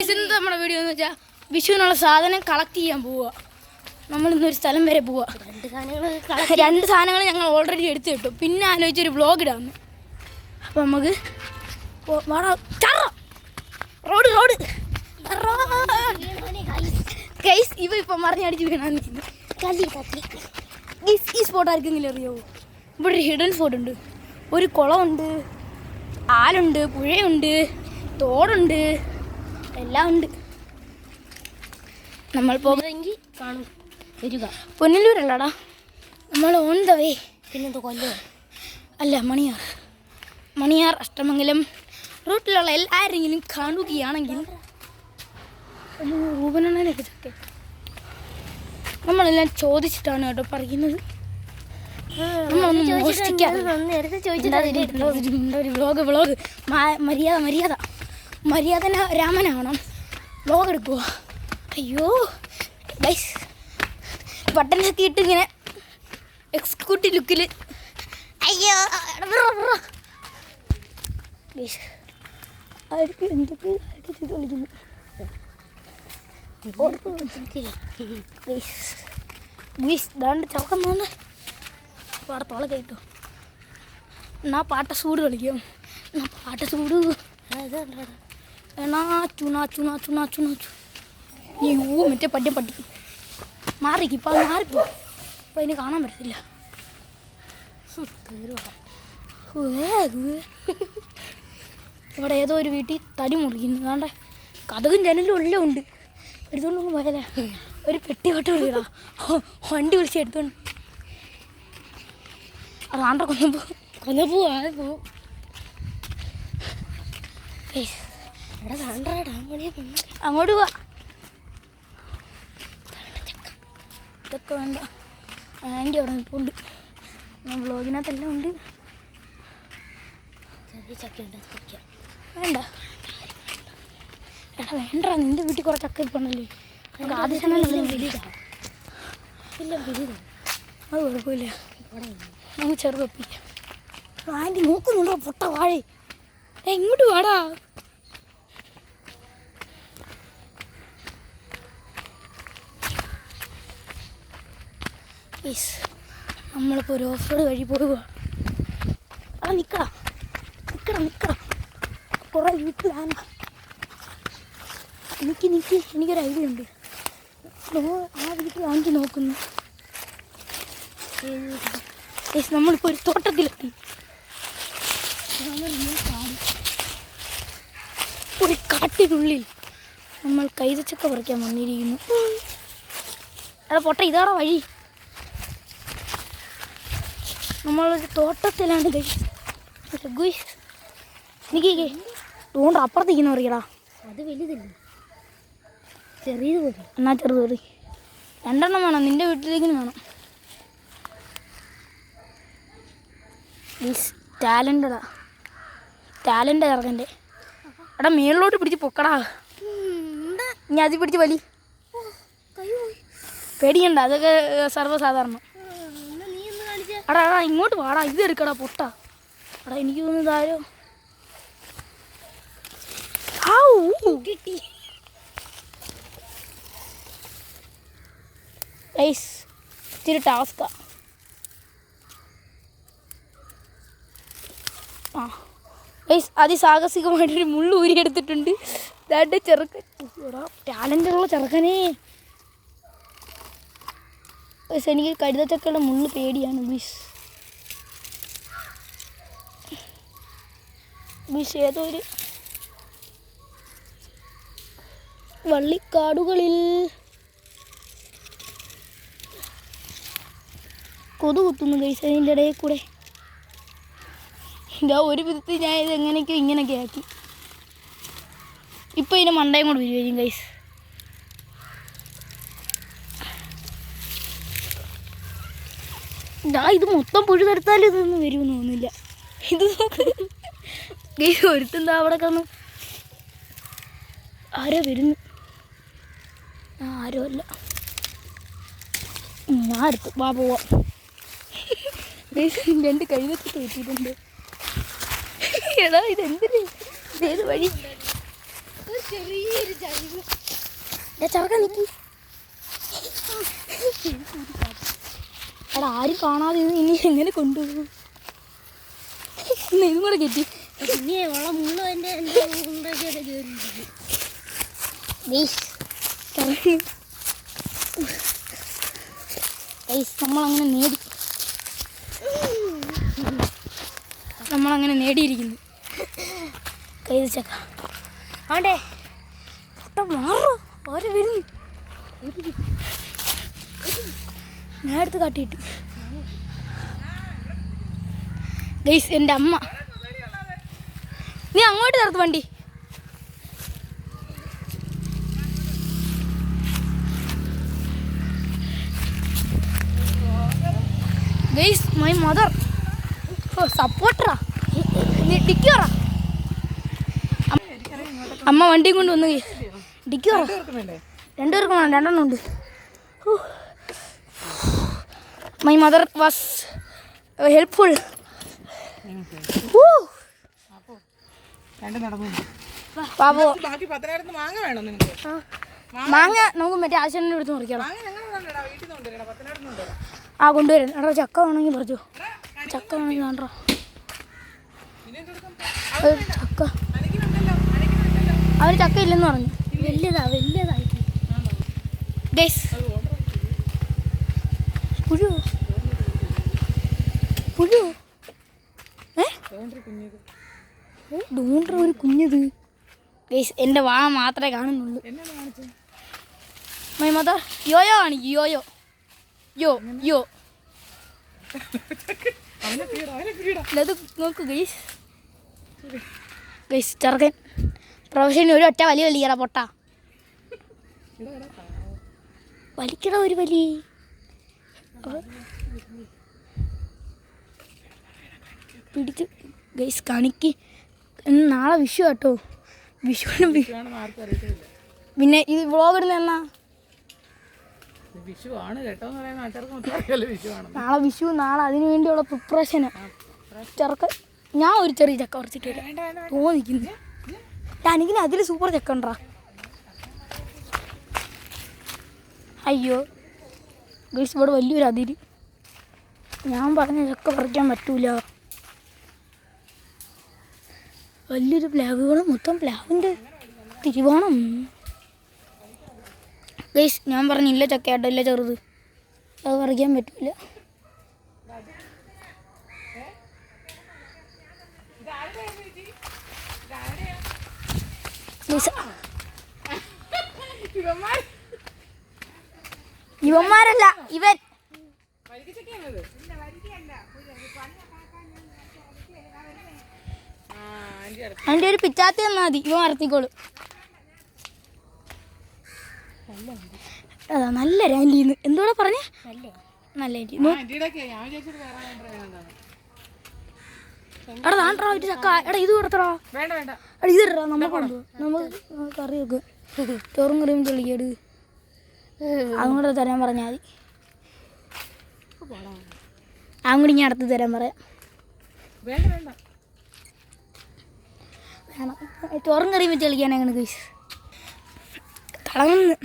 ഇന്നത്തെ നമ്മുടെ വീഡിയോ എന്ന് വെച്ചാൽ വിഷുവിനുള്ള സാധനം കളക്ട് ചെയ്യാൻ പോവുക. നമ്മൾ ഇന്നൊരു സ്ഥലം വരെ പോവുക. രണ്ട് സാധനങ്ങൾ ഞങ്ങൾ ഓൾറെഡി എടുത്തു കിട്ടും പിന്നെ ആലോചിച്ചൊരു വ്ളോഗ് ഇടാന്ന് അപ്പം നമുക്ക്. Road road. ഗൈസ് ഇവ ഇപ്പം മറിഞ്ഞടിച്ച് വീണാന്ന് ഈ സ്പോട്ട് ആർക്കെങ്കിലും അറിയാവോ ഇവിടെ ഒരു ഹിഡൻ സ്പോട്ട് ഉണ്ട്. ഒരു കുളമുണ്ട്. ആലുണ്ട് പുഴയുണ്ട് തോടുണ്ട്. എല്ലാം ഉണ്ട് നമ്മൾ പോകുന്നതെങ്കിൽ കാണും വരിക പൊന്നല്ലൂരല്ലടാ നമ്മൾ ഓൺ ദ വേ പിന്നെന്താ കൊല്ലോ അല്ല മണിയാർ മണിയാർ അഷ്ടമംഗലം റൂട്ടിലുള്ള എല്ലാരെങ്കിലും കാണുകയാണെങ്കിൽ റൂപനൊക്കെ ചക്കെ നമ്മളെല്ലാം ചോദിച്ചിട്ടാണ് കേട്ടോ പറയുന്നത് നമ്മളൊന്നും മോഷ്ടിക്കാതെ വ്ളോഗ് വ്ളോഗ് മര്യാദ മര്യാദ മര്യാദ രാമനാവണം. വ്ളോഗ് എടുക്കുക അയ്യോ ഗൈസ് ബട്ടൺ എത്തിയിട്ട് ഇങ്ങനെ എക്സിക്യൂട്ടീവ് ലുക്കിൽ അയ്യോ. ഗൈസ്, ആർക്ക് എന്തൊക്കെ ചവക്കം തോന്നുന്നു പാടത്തോളം കേട്ടോ. എന്നാ പാട്ട സൂട് കളിക്കും. എന്നാ പാട്ട സൂട് എന്നാ ചുണാ ചുണാ ചുണാ ചുണാ ചു അയ്യോ മറ്റേ പട്ടി പട്ടി മാറിക്ക് ഇപ്പം മാറിപ്പോ ഇപ്പം അതിന് കാണാൻ പറ്റത്തില്ല. ഇവിടെ ഏതോ ഒരു വീട്ടിൽ തടി മുറിക്കുന്നു. കാണ്ടേ? കഥകും ജനലും എല്ലാം ഉണ്ട്. എടുത്തോണ്ട് പോയതേ ഒരു പെട്ടി വട്ടം വിളിക്കടാ വണ്ടി വിളിച്ച് എടുത്തോണ്ട്. കൊന്നു കൊന്നപ്പോ? പോവും എടാ കണ്ടടാ മണിയെ കൊന്നു അങ്ങോട്ട് പോവാ. ഇതൊക്കെ വേണ്ട. ആന്റി അവിടെ ഇപ്പോൾ ഉണ്ട്. ചക്ക ഉണ്ട് വേണ്ട. എടാ വേണ്ട നിന്റെ വീട്ടിൽ കുറച്ച് ചക്ക ഇരിപ്പുണ്ടല്ലേ. നമുക്ക് ആദ്യം തന്നെ വലുതാ ഇല്ല. അത് കുഴപ്പമില്ല. നമുക്ക് ചെറുതൊപ്പിക്കാം. ആന്റി നോക്കുന്നുണ്ടോ പൊട്ട വാഴ? എങ്ങോട്ട് ഇങ്ങോട്ട് വാടാ. യെസ് നമ്മളിപ്പോൾ ഒരു ഓഫ് റോഡ് വഴി പോവുക ആ നിക്കടാ. നിക്കടാ നിക്കടാ. കുറേ വീട്ടിലാണ്? എനിക്ക് നിൽക്കി എനിക്കൊരു ഐഡിയ ഉണ്ട്. ആ വീട്ടിൽ വാങ്ങി നോക്കുന്നു. നമ്മളിപ്പോൾ ഒരു തോട്ടത്തിലെത്തി. ഒരു കാട്ടിനുള്ളിൽ നമ്മൾ കൈതച്ചക്ക പറിക്കാൻ വന്നിരിക്കുന്നു. എടാ പൊട്ട ഇതാണോ വഴി? നമ്മളൊരു തോട്ടത്തിലാണ് ഗുയ്സ് എനിക്ക് തോണ്ട അപ്പുറത്തേക്കുന്ന പറയടാ അത് വലുതല്ലേ? ചെറിയത് പോലെ എന്നാ ചെറുത് കയറി രണ്ടെണ്ണം വേണം നിന്റെ വീട്ടിലേക്കും വേണം. ടാലന്റഡാ ടാലന്റ് ഇറങ്ങന്റെ എടാ മേളിലോട്ട് പിടിച്ച് പൊക്കടാ. ഇനി അത് പിടിച്ച് വലി. പേടിക്കണ്ട അതൊക്കെ സർവസാധാരണം. എടാ എടാ ഇങ്ങോട്ട് വാടാ ഇത് എടുക്കടാ പൊട്ട. അടാ എനിക്ക് തോന്നുന്നത് ആരോ? കിട്ടി ഗൈസ് ഇച്ചിരി ടാസ്കാ ആ. ഗൈസ് അതിസാഹസികമായിട്ടൊരു മുള്ളൂരി എടുത്തിട്ടുണ്ട്. ഇതാണ്ട് ചെറുക്കൻ ടാലന്റുള്ള ചെറുക്കനേ. എനിക്ക് കരുതച്ചക്കയുടെ മുള്ളു പേടിയാണ് മിസ് മിസ് ഏതോ ഒരു വള്ളിക്കാടുകളിൽ കൊതു കുത്തുന്നു ഗൈസ് അതിന്റെ ഇടയിൽ കൂടെ. ഇതാ ഒരു വിധത്തിൽ ഞാൻ ഇത് എങ്ങനെയൊക്കെയോ ഇങ്ങനെയൊക്കെ ആക്കി ഇപ്പം ഇതിന്റെ മണ്ടയും കൂടെ വരുമായിരിക്കും ഗൈസ് ഇതാ ഇത് മൊത്തം പുഴു തടുത്താലും ഇതൊന്നും വരുമെന്ന് തോന്നുന്നില്ല. ഇത് നോക്ക്. ഒരുത്തെന്താ അവിടെ കന്നു ആരോ വരുന്നു. ആരോ അല്ല. ഞാൻ അടുത്തു വാ പോവാം. രണ്ട് കഴിവൊക്കെ തോറ്റിട്ടുണ്ട് എടാ ഇതെന്തിന്? വഴി? ചെറിയൊരു ചവക്കാൻ ചെറുക്ക എടാ ആരും കാണാതെ ഇത് ഇനി എങ്ങനെ കൊണ്ടുപോകും ഇതും കൂടെ ഉള്ള മുള്ള എന്റെ കയറിയിരിക്കും നമ്മളങ്ങനെ നേടി. നമ്മളങ്ങനെ നേടിയിരിക്കുന്നു. കൈ ചക്ക ആണ്ടേ മാറോ. ഓരോ വരുന്നു ഞാൻ എടുത്ത് കാട്ടിയിട്ടു. ഗൈസ് എന്റെ അമ്മ. നീ അങ്ങോട്ട് നിർത്ത് വണ്ടി. ഗൈസ് മൈ മദർ സപ്പോർട്ടറാ നീ ഡിക്കോറാ അമ്മ വണ്ടിയും കൊണ്ട് വന്നു ഡിക്കോറാ രണ്ടുപേർക്കും വേണം രണ്ടെണ്ണം ഉണ്ട്. My mother was helpful helpful. നടന്നു. പാപോ ബാക്കി പത്തനായിരത്ത് മാങ്ങ നമുക്ക് മറ്റേ ആശാനെ എടുത്ത് മുറിക്കണം ആ കൊണ്ടുവരും. എടാ ചക്ക വേണമെങ്കിൽ പറഞ്ഞു ചക്ക വേണമെങ്കിൽ വേണ്ടോ? ചക്ക. അവന് ചക്ക ഇല്ലെന്ന് പറഞ്ഞു. വലിയതാ വലിയതായിട്ട് ഗൈസ്. പുഴു. പുഴു ഡൂണ്ടർ ഒരു കുഞ്ഞത്. എന്റെ വാ മാത്രമേ കാണുന്നുള്ളൂ. മൈ മദർ യോയോ ആണ് യോയോ. യോ യോ. അത് ചെറുക്കൻ. പ്രൊഫഷന് ഒരു ഒറ്റ വലിയ വലിയ പൊട്ട. വലിക്കട ഒരു വലി. പിടിച്ച്. ഗൈസ് കണിക്ക് നാളെ വിഷു കേട്ടോ വിഷുവിന് പിന്നെ ഇത് വ്ളോഗ് ഇടുന്ന എന്നാ? നാളെ വിഷു നാളെ അതിനു വേണ്ടിയുള്ള പ്രിപ്പറേഷന് ചെറുക്ക ഞാൻ ഒരു ചെറിയ ചക്ക കുറച്ചിട്ട് തോന്നിക്കുന്നു. എനിക്കിന് അതിൽ സൂപ്പർ ചക്ക ഉണ്ടാ അയ്യോ. ഗൈസ് ഇവിടെ വലിയൊരു അതിര്. ഞാൻ പറഞ്ഞ ചക്ക പറിക്കാൻ പറ്റൂല. വലിയൊരു പ്ലാവുകൾ മൊത്തം പ്ലാവിന്റെ തിരുവോണം. ഗൈസ് ഞാൻ പറഞ്ഞില്ല ചക്കയാട്ടോ ഇല്ല ചെറുത്. അത് പറിക്കാൻ പറ്റില്ല ഇവന്മാരല്ല ഇവൻ വരിക്കച്ചക്കയാണത് ആ ആന്റി അതിന്റെ ഒരു പിച്ചാത്തി തന്നാൽ മതി. ഇവ വളർത്തിക്കോളൂ. അതാ നല്ല രാന്റീന്ന് എന്തോടെ പറഞ്ഞേ? അല്ലേ നല്ല ആന്റി എടാ താണ്ടാ ഒരു ചക്ക. എടാ ഇത് കൊടുത്തടാ. വേണ്ട വേണ്ട. എടാ ഇത് ഇടാ നമുക്ക് കൊണ്ടുപോകാം. നമുക്ക് കറി വെക്കും. ചോറും കറിയും ചെളിക്കേട് അങ്ങോട്ട് തരാൻ പറഞ്ഞാൽ മതി. അങ്ങോട്ട് ഇനി ഞാൻ അടുത്ത് തരാൻ പറയാം. വേണ്ട വേണ്ട. കറിയും വെച്ച് കളിക്കാൻ അങ്ങനെ കൈസ് തിളങ്ങുന്നു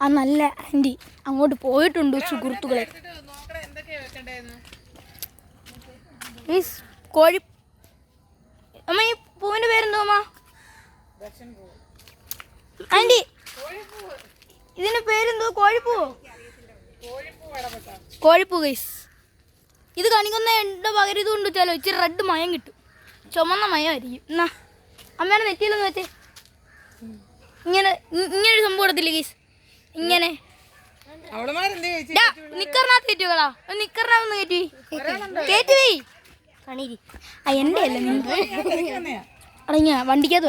ആ നല്ല ആന്റി അങ്ങോട്ട് പോയിട്ടുണ്ട് സുഹൃത്തുക്കളെ. മീൻസ് കോഴി അമ്മ ഈ പൂവിന്റെ പേരെന്തോ അമ്മ? ആന്റി ഇതിന്റെ പേരെന്തോ കോഴിപ്പൂവോ കോഴിപ്പൂ ഗൈസ് ഇത് കണിക്കുന്ന എന്റെ പകരം ഇത് കൊണ്ട് വെച്ചാലോ ഇച്ചിരി റെഡ് മയം കിട്ടും. ചുമന്ന മയമായിരിക്കും. എന്നാ അമ്മയുടെ നെറ്റിയിലൊന്ന് വെച്ചേ. ഇങ്ങനെ ഇങ്ങനെ ഒരു സംഭവം എടുത്തില്ലേ ഗീസ്. ഇങ്ങനെ. നിക്കറിനകത്ത് കയറ്റുകളാ നിക്കറിനകത്ത് കയറ്റി. കയറ്റുവേ കണീരി. ആ എന്റെ അല്ല നിന്റെ? അടങ്ങിയ വണ്ടിക്കകത്ത്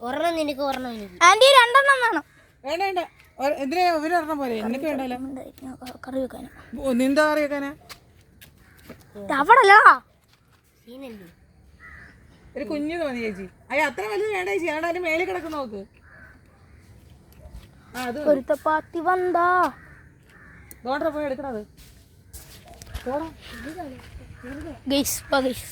ഒരെണ്ണം നിനക്ക് ഒരെണ്ണം എനിക്ക്. ആന്റി രണ്ടെണ്ണം വേണം. വേണ്ട വേണ്ട. ഒ- എന്തിനാ ഇവരൊരെണ്ണം പോലെ എനിക്ക് വേണ്ടല്ലോ. കറി വെക്കാനും. ഓ, നിന്താ കറി വെക്കാനാ? അവിടെ സീനല്ലേ ഒരു കുഞ്ഞത് മതി ചേച്ചി. അയ്യ അത്ര വലുത് വേണ്ട ചേച്ചി. അവിടെ അതിന് മേളിൽ കിടക്കുന്ന നോക്ക് ആ അത് ഒരു തപ്പാത്തി വന്നാ ഡോണ്ടർ പോയി എടുക്കണത് ഗൈസ് ഗൈസ്.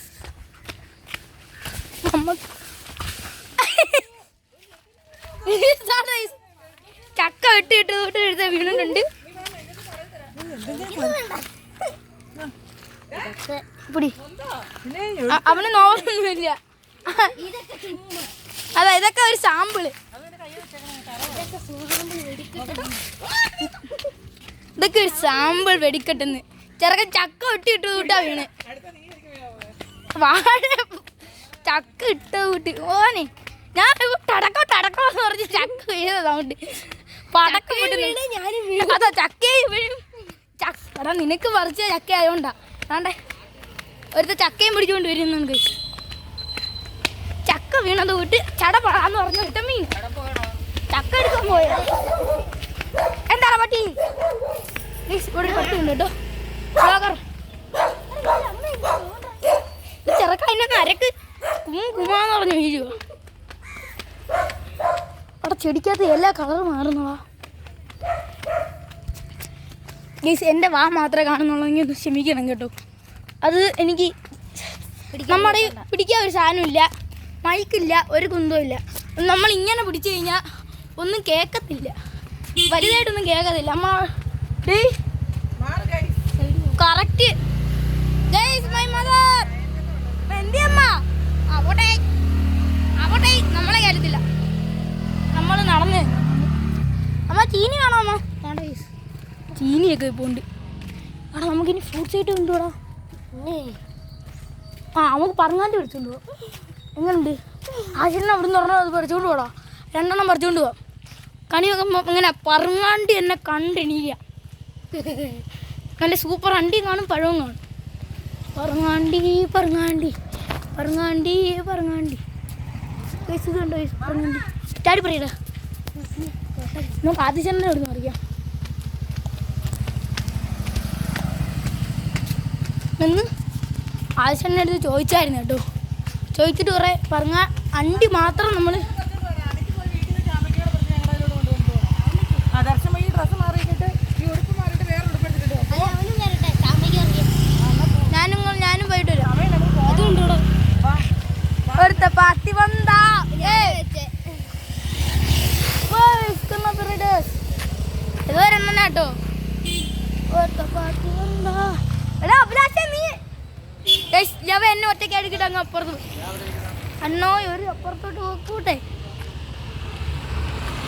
ചക്ക വെട്ടി ഇട്ട് തൊട്ട് എടുത്ത് വീണിട്ടുണ്ട് പിടി. അവന് നോവൊന്നുമില്ല അതാ ഇതൊക്കെ ഒരു സാമ്പിൾ ഇതൊക്കെ ഒരു സാമ്പിൾ വെടിക്കെട്ടെന്ന്. ചെറുക്കൻ ചക്ക ഒട്ടി ഇട്ട് കൂട്ടാ വീണ്. വാഴ ചക്ക ഇട്ട കൂട്ടി. ഓനെ ഞാൻ തടക്കോ ടടക്കോ ടടക്കോ എന്ന് പറഞ്ഞ് ചക്ക വീഴുന്ന സൗണ്ട് പടക്കം അതോ ചക്കയും വീഴും. ചക്ക നിനക്ക് പറിച്ച ചക്ക ആയോണ്ടാ ആണ്ടേ ഒരുത്ത ചക്കയും പിടിച്ചുകൊണ്ട് വരുന്നു guys. ചക്ക വീണത് വിട്ട് ചടപടാന്ന് പറഞ്ഞു വിട്ട മീൻ. ചക്ക എടുക്കാൻ പോയോ? എന്താണ് പട്ടി? ഇവിടെ ഒരു പട്ടി ഉണ്ട് കേട്ടോ. ചെറുക്ക അതിന്റെ നരക്ക് കും കുമാന്ന് പറഞ്ഞു വീഴുക അവിടെ ചെടിക്കകത്ത് എല്ലാ കളറും മാറുന്നതാ. ഗീസ് എന്റെ വാ മാത്രമേ കാണുന്നുള്ളൂ. ക്ഷമിക്കണം കേട്ടോ. അത് എനിക്ക് നമ്മുടെ പിടിക്കാൻ ഒരു സാധനമില്ല. മൈക്കില്ല ഒരു കുന്തവും ഇല്ല നമ്മൾ ഇങ്ങനെ പിടിച്ചു കഴിഞ്ഞാൽ ഒന്നും കേൾക്കത്തില്ല വലുതായിട്ടൊന്നും കേൾക്കത്തില്ല guys. കറക്റ്റ്. മൈ മദർ അമ്മ? അവിടെ അവിടെ നമ്മളെ നമ്മൾ നടന്ന് ചീനി. ചീനിയൊക്കെ ഇപ്പോൾ ഉണ്ട്. എടാ നമുക്കിനി ഫ്രൂട്ട്സ് ആയിട്ട് കൊണ്ടുപോടാ ആ നമുക്ക് പറങ്ങാന്റെ പിടിച്ചോണ്ട് പോവാം എങ്ങനെയുണ്ട് ആശിനെ അവിടെ നിന്ന് പറഞ്ഞാൽ അത് പറിച്ചുകൊണ്ട് പോടാ. രണ്ടെണ്ണം പറിച്ചുകൊണ്ട് പോവാം. കണി ഇങ്ങനെ പറങ്ങാണ്ടി എന്നെ കണ്ടെണീക്കുക നല്ല സൂപ്പർ അണ്ടിയും കാണും പഴവും കാണും. പറങ്ങാണ്ടി പറങ്ങാണ്ടി പറങ്ങാണ്ടി പറങ്ങാണ്ടി. ഇത് കണ്ടോ പറങ്ങാണ്ടി ചാടി പറയടാ. നമുക്ക് ആദ്യം തന്നെ എവിടെ നിന്ന് അറിയാം എന്ന് ആദ്യം അടുത്ത് ചോദിച്ചായിരുന്നു കേട്ടോ. ചോദിച്ചിട്ട് കുറേ പറഞ്ഞ അണ്ടി മാത്രം നമ്മൾ അടിക്ക് പോയി വീട്ടിൽ നിന്ന് ചാമ്പയ്ക്കയോടെ പറഞ്ഞ് ഞങ്ങളെ അതിലോട്ട് കൊണ്ടുപോകും ആ ദർശനം ഈ ഡ്രസ്സ് മാറിയിട്ട് ഈ ഉടുപ്പ് മാറിയിട്ട് വേറെ ഉടുപ്പ് എടുത്തിട്ട് അല്ല അവനും വരട്ടെ ചാമ്പയ്ക്ക് ഇറങ്ങി ഞാനും ഞാനും പോയിട്ട് വരാം അവൻ നമുക്ക് പോകാം. അതുകൊണ്ട് ഇവിടെ വാ. ഒരുത്ത പാത്തി വന്നാ വെച്ചേ ഏതോ രണ്ടെണ്ണ കേട്ടോ ഒരുത്ത പാത്തി വന്നാ എടാ അഭിലാഷേ നീ ഗയ്സ്, ലവ എന്നെ ഒറ്റയ്ക്ക് അടുക്കിട്ട് അങ്ങ് അപ്പുറത്ത് അണ്ണോ ഒരു അപ്പുറത്തോട്ട് പോക്കൂട്ടെ.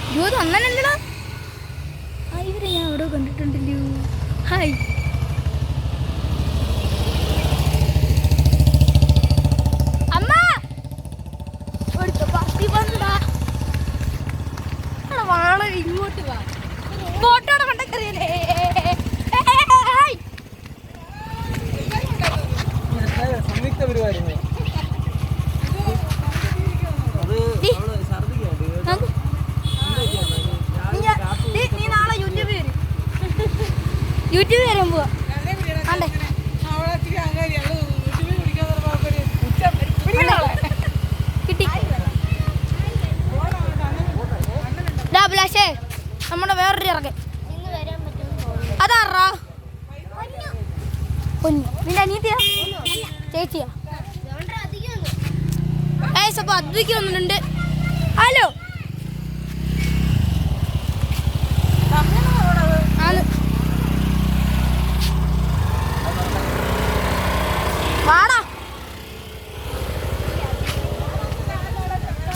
അയ്യോ ഇത് അങ്ങനല്ലടാ. ആ ഇവരെ ഞാൻ അവിടെ കണ്ടിട്ടുണ്ടല്ലോ. ഹായ് അമ്മ ഒരുത്ത പത്തി വന്നടാ എടാ, വാള ഇങ്ങോട്ട് വാ ഫോട്ടോടെ കൊണ്ടക്കറിയല്ലേ സംയുക്ത പരിപാടി അത് അവൾ ഛർദിക്കുന്നുണ്ട് നീ നാളെ യൂട്യൂബ് വരും യൂട്യൂബ് വരാൻ പോവാ എന്നെ പിടിയടാ. ആണ്ടെ. അവളെ ഇച്ചിരി അഹങ്കാരി. അവൾ യൂട്യൂബിൽ പിടിക്കാൻ പറഞ്ഞപ്പോ അവൾക്കൊരു പുച്ഛം. പിടിക്കടാ അവളെ. കിട്ടി ഡാ അഭിലാഷേ നമ്മുടെ വേറൊരു ഇറങ്ങൻ ഇന്ന് വരാൻ പറ്റുമെന്ന് തോന്നുന്നു അതാറാ പൊന്നു നിന്റെ അനിയത്തിയാ ചേച്ചിയാ അതുകൊണ്ട് അധികം ഒന്നും ഏസ് അപ്പൊ അദ്വൈക്ക് വന്നിട്ടുണ്ട്. ഹലോ.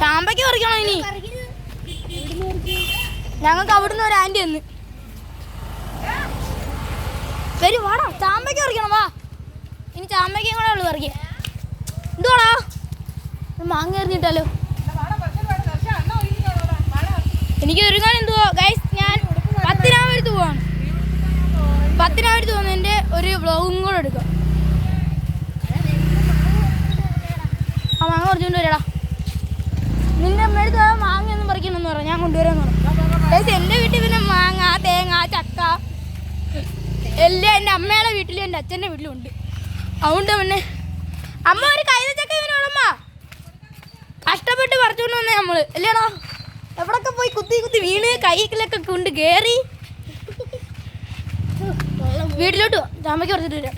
ചാമ്പയ്ക്ക് പറിക്കണോ ഇനി? ഞങ്ങൾക്ക് അവിടുന്ന് ഒരു ആന്റി വന്ന്. വരും വാടാ. ചാമ്പയ്ക്ക് പറിക്കണം വാ. ഇനി ചാമ്പയ്ക്കും കൂടെ ഉള്ളു പറിക്കേ എന്തുവാടാ? മാങ്ങ. വാടാ. എനിക്ക് ഒരുങ്ങാൻ എന്തുവാ? ഗൈസ് ഞാൻ പത്തിനാമരുത്ത് പോവാണ്. പത്തിനാമരുത്ത് പോകുന്നതിന്റെ ഒരു വ്ളോഗും കൂടെ എടുക്കാം. ആ മാങ്ങ പറിച്ചുകൊണ്ട് വരടാ. നിന്റെ അമ്മയടുത്ത് ആ മാങ്ങ ഒന്നും പറിക്കണമെന്ന് പറഞ്ഞു ഞാൻ കൊണ്ടുവരാന്ന് പറഞ്ഞു എന്റെ വീട്ടിൽ പിന്നെ മാങ്ങ തേങ്ങ ചക്ക എല്ലാം എന്റെ അമ്മയുടെ വീട്ടിലും എന്റെ അച്ഛന്റെ വീട്ടിലും ഉണ്ട്. അതുകൊണ്ട് പിന്നെ അമ്മ ഒരു കൈ ഇവനോടമ്മ കഷ്ടപ്പെട്ട് പറിച്ചുകൊണ്ട് വന്നേ നമ്മൾ. അല്ലേടാ? എവിടൊക്കെ പോയി കുത്തി കുത്തി വീണ് കൈക്കിലൊക്കെ കൊണ്ട് കേറി. വീട്ടിലോട്ട് ചാമ്പയ്ക്ക് പറിച്ചിട്ട് വരാം.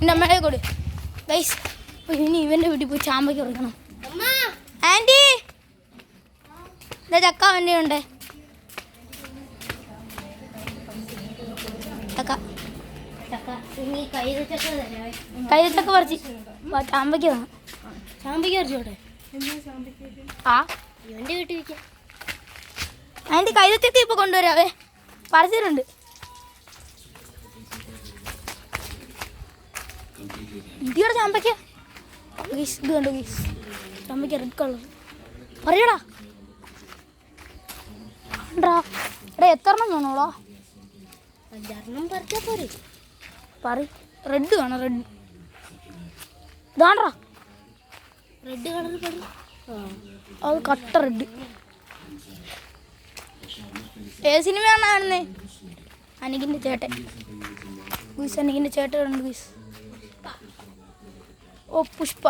എന്റെ അമ്മയുടെ കൂടെ ഗൈസ് ഇനി ഇവന്റെ വീട്ടിൽ പോയി ചാമ്പയ്ക്ക് പറിക്കണം. ആന്റി ഇതാ ചക്ക അവന്റെ ഉണ്ട് ചക്ക. ചക്ക. ഇനി കൈ വെച്ചൊക്കെ തരാവേ കൈ ചക്ക പറിച്ച്. ചാമ്പയ്ക്ക് വേണം ചാമ്പിക്ക് അടിച്ചോട്ടെ ആ? ഇവന്റെ വീട്ടിൽ വെക്കാം അതിന്റെ കൈതച്ചക്ക ഇപ്പൊ കൊണ്ടുവരാവേ പറിച്ചിട്ടുണ്ട് ഇടിയുടെ ചാമ്പയ്ക്ക. ഗീസ് ഇത് കണ്ടു ഗീസ്? ചാമ്പയ്ക്ക റെഡ് കളർ പറയടാ. എടാ എത്ര എണ്ണം വേണോടാ? അഞ്ചാറെണ്ണം പറിച്ചാ പോരെ. പറ റെഡ് വേണം റെഡ് ഇതാണ്ടാ. റെഡ് കളർ ആ. അത് കട്ട റെഡ് ഏത് സിനിമയാണ് കാണുന്നേ? അനികിന്റെ ചേട്ടൻ. ഗുയിസ് അനികിന്റെ ചേട്ടൻ ഉണ്ട് ഗുയിസ്. ഓ പുഷ്പ.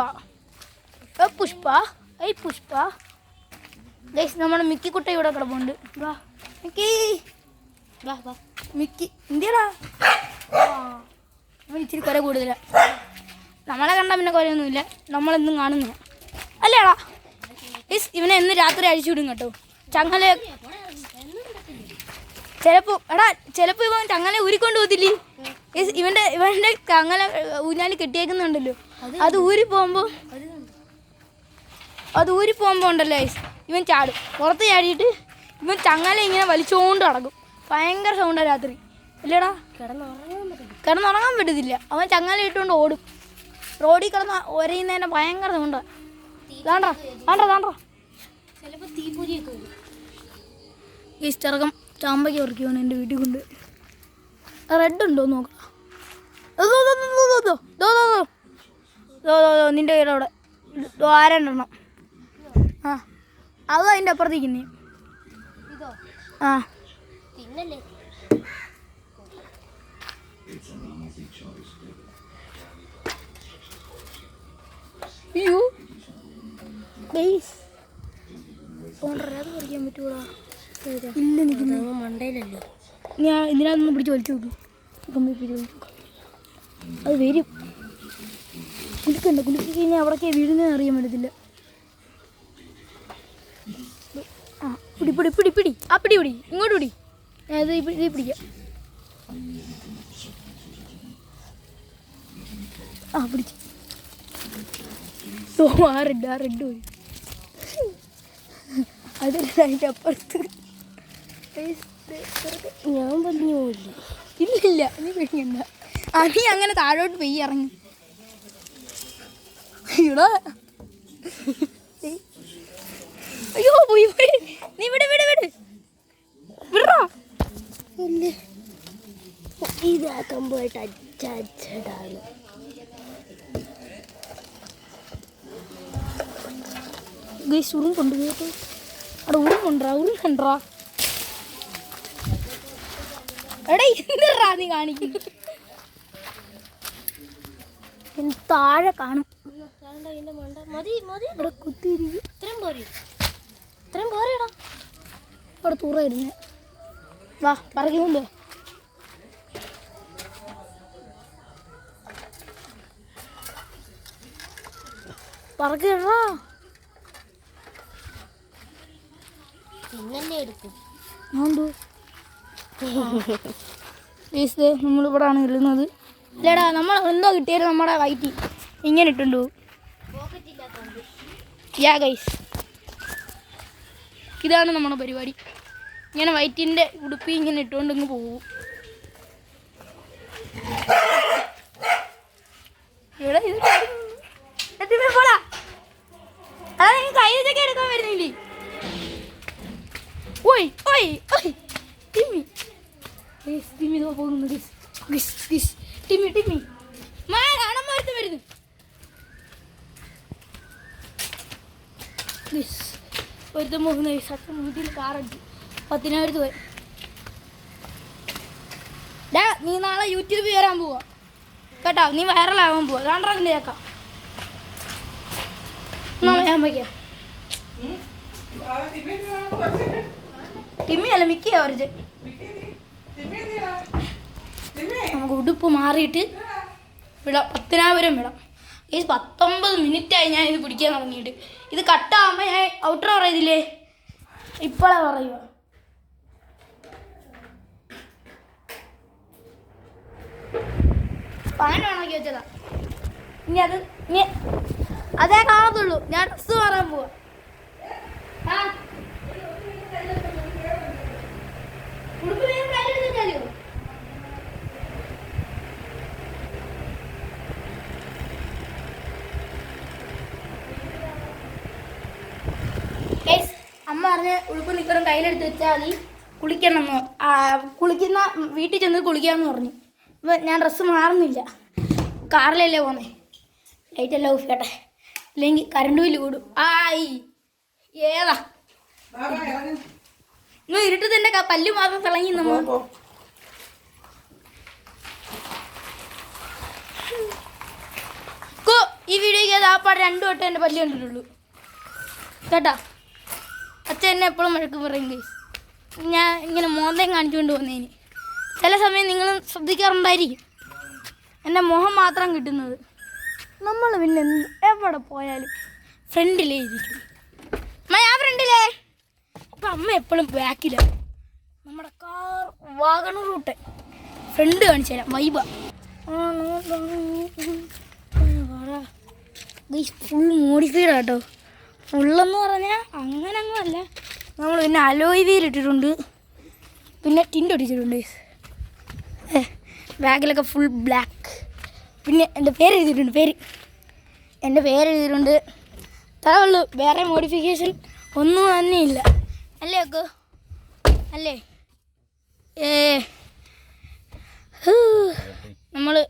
ഓ പുഷ്പ. ഐ പുഷ്പ. ഗൈസ് നമ്മുടെ മിക്കി കുട്ട ഇവിടെ കിടപ്പുണ്ട്. വാ. മിക്കി. വാ വാ. മിക്കി. എന്തിയടാ ഇച്ചിരി കുര കൂടുതലാ. നമ്മളെ കണ്ട പിന്നെ കുരയൊന്നുമില്ല നമ്മളെന്നും കാണുന്നില്ല. അല്ലേടാ? ഇസ് ഇവനെ എന്ന് രാത്രി അഴിച്ചു വിടും കേട്ടോ. ചങ്ങല ചിലപ്പോ എടാ ചിലപ്പോ ഇവൻ ചങ്ങല ഊരിക്കൊണ്ട് പോകത്തില്ലേ? ഇവന്റെ ഇവന്റെ ചങ്ങല ഊഞ്ഞാൽ കെട്ടിയേക്കുന്നുണ്ടല്ലോ. അത് ഊരി പോകുമ്പോ അത് ഊരി പോകുമ്പോ ഉണ്ടല്ലോ ഇവൻ ചാടും. പുറത്ത് ചാടിയിട്ട് ഇവൻ ചങ്ങല ഇങ്ങനെ വലിച്ചുകൊണ്ട് നടക്കും. ഭയങ്കര സൗണ്ടാ രാത്രി. ഇല്ലടാ കിടന്നുറങ്ങാൻ പറ്റത്തില്ല. അവൻ ചങ്ങല ഇട്ടുകൊണ്ട് ഓടും. റോഡിൽ കിടന്ന് ഒരയുന്നതിന്റെ ഭയങ്കര ഇതുണ്ട്. വേണ്ട വേണ്ട വേണ്ട ഈ ചാമ്പയ്ക്ക് ഉറക്കിയാണ് എന്റെ വീട്ടിൽ കൊണ്ട്. റെഡ് ഉണ്ടോ നോക്കാം. നിന്റെ കയ്യിൽ അവിടെ. ആരണ്ടെണ്ണം ആ അത് അതിന്റെ അപ്പുറത്തേക്ക് നീ ആ. തിന്നല്ലേ? അയ്യോ ബേസ് അത് പറിക്കാൻ പറ്റൂടാ ഇല്ല നിൽക്കുന്നു മണ്ടയിലല്ലേ? ഞാൻ ഇതിനകത്തൊന്ന് പിടിച്ച് വലിച്ചു നോക്കും കമ്പി പിടിച്ച് വലിച്ചു അത് വരും. കുലുക്കണ്ട കുലുക്കി കഴിഞ്ഞാൽ അവിടേക്ക് വീഴുന്നതെന്ന് അറിയാൻ പറ്റത്തില്ല. ആ പിടി പിടി പിടി പിടി. ആ പിടി പിടി. ഇങ്ങോട്ട് പിടി. ഞാൻ ഇത് ഇത് പിടിക്കാം. ആ പിടിച്ച്. ഓ ആ റെഡ് ആ റെഡ് പോയി. അതല്ല അതിന്റെ അപ്പുറത്ത്. ഞാൻ പറഞ്ഞു പോയില്ല ഇല്ലില്ല നീ പേടിക്കണ്ട. ആ നീ അങ്ങനെ താഴോട്ട് പെയ്യ ഇറങ്ങി. ഇവിടെ അയ്യോ പോയി പോയി. നീ വിട് വിട് വിട്. ഇല്ല. ഇതാക്കാൻ പോയിട്ട് അച്ഛടാണ് ഗൈസ് ഉറുമ്പുണ്ട് കേട്ടോ അവിടെ ഉറുമ്പുണ്ടാ ഉറുമ്പുണ്ടാ എടാ എന്തിടാ നീ കാണിക്കുന്നു? താഴെ കാണും. ഇവിടെ കുത്തിയിരിക്കും. ഇത്രയും പോരെ. ഇത്രയും പോരെടാ. ഇവിടെ തൂറായിരുന്നേ. വാ പറക്കുന്നുണ്ടോ പറക്കടാ ഇന്നെ എടുക്കും ഉണ്ട് ഈസ് നമ്മളിവിടാണ് ഇടുന്നത്. ഇല്ലടാ നമ്മൾ എന്തോ കിട്ടിയത് നമ്മുടെ വയറ്റി ഇങ്ങനെ ഇട്ടുണ്ടു യാ ഗൈസ് ഇതാണ് നമ്മുടെ പരിപാടി. ഇങ്ങനെ വയറ്റിന്റെ ഉടുപ്പി ഇങ്ങനെ ഇട്ടുകൊണ്ട് ഇങ്ങ് പോകും. ഇവിടെ ഇത് കാറടിച്ചു പത്തിനായിരത്തി പോയി ഡാ നീ നാളെ യൂട്യൂബിൽ വരാൻ പോവാ. കേട്ടോ നീ വൈറലാവാൻ പോവാ. കാണ്ടാക്കിന്റെ ചേക്കാം നാളെ ഞാൻ വയ്ക്കാം. ടിമ്മി അല്ല മിക്കിയാ വരച്ച് നമുക്ക് ഉടുപ്പ് മാറിയിട്ട് വിടാം. പത്തിനാപുരം വിടാം. ഈ പത്തൊമ്പത് മിനിറ്റായി ഞാൻ ഇത് പിടിക്കാൻ തുടങ്ങിയിട്ട്. ഇത് കട്ടാകുമ്പോൾ ഞാൻ ഔട്ടർ പറയുന്നില്ലേ? ഇപ്പോഴാ പറയുക. ഫാൻ ഓണാക്കി വെച്ചതാ. ഇനി അത് ഇനി അതേ കാണത്തുള്ളൂ. ഞാൻ ഡ്രസ് മാറാൻ പോവാ ആ. ഉടുപ്പ് വേഗം കയ്യിലെടുത്തിട്ടാലോ? Guys, അമ്മ പറഞ്ഞ് ഉടുപ്പ് നിൽക്കണം കയ്യിലെടുത്ത് വെച്ചാൽ മതി. കുളിക്കണം എന്ന് ആ, കുളിക്കുന്ന വീട്ടിൽ ചെന്ന് കുളിക്കാമെന്ന് പറഞ്ഞു. ഇപ്പൊ ഞാൻ ഡ്രസ്സ് മാറുന്നില്ല. കാറിലല്ലേ പോന്നേ. ലൈറ്റ് എല്ലാം ഓഫ് ചെയ്യട്ടെ അല്ലെങ്കിൽ കറണ്ട് ബില്ല് കൂടും. ആയി. ഏതാ? നിങ്ങൾ ഇരുട്ടത്ത് എന്റെ ക- പല്ല് മാത്രം തിളങ്ങി നമ്മൾ ഈ വീഡിയോയ്ക്ക് അത് ആ പാട് രണ്ടു വട്ടം എന്റെ പല്ല് കണ്ടിട്ടുള്ളൂ. കേട്ടാ? അച്ഛൻ എന്നെ എപ്പോഴും വഴക്ക് പറയും ഗൈസ് ഞാൻ ഇങ്ങനെ മോന്തയും കാണിച്ചുകൊണ്ട് പോകുന്നതിന് ചില സമയം നിങ്ങൾ ശ്രദ്ധിക്കാറുണ്ടായിരിക്കും എന്റെ മുഖം മാത്രം കിട്ടുന്നത് നമ്മൾ പിന്നെ എവിടെ പോയാലും ഫ്രണ്ടിലേ ഇരിക്കും ആ ഫ്രണ്ടിലേ അപ്പം അമ്മ എപ്പോഴും ബാക്കില നമ്മുടെ കാർ വാഗണ റൂട്ട് ഫ്രണ്ട് കാണിച്ചു തരാം വൈബ ഫുൾ മോഡിഫൈഡ് ആട്ടോ ഫുള്ളെന്ന് പറഞ്ഞാൽ അങ്ങനെ അങ്ങ് അല്ല നമ്മൾ പിന്നെ അലോയ് ഇട്ടിട്ടുണ്ട്. പിന്നെ ടിന്റ് ഒടിച്ചിട്ടുണ്ട് ബാഗിലൊക്കെ ഫുൾ ബ്ലാക്ക് പിന്നെ എന്റെ പേര് എഴുതിയിട്ടുണ്ട് പേര്. എന്റെ പേര് എഴുതിയിട്ടുണ്ട്. അത്രേ വേറെ മോഡിഫിക്കേഷൻ ഒന്നും തന്നെ ഇല്ല. അല്ലേ ഒക്കെ അല്ലേ? ഏ. നമ്മൾ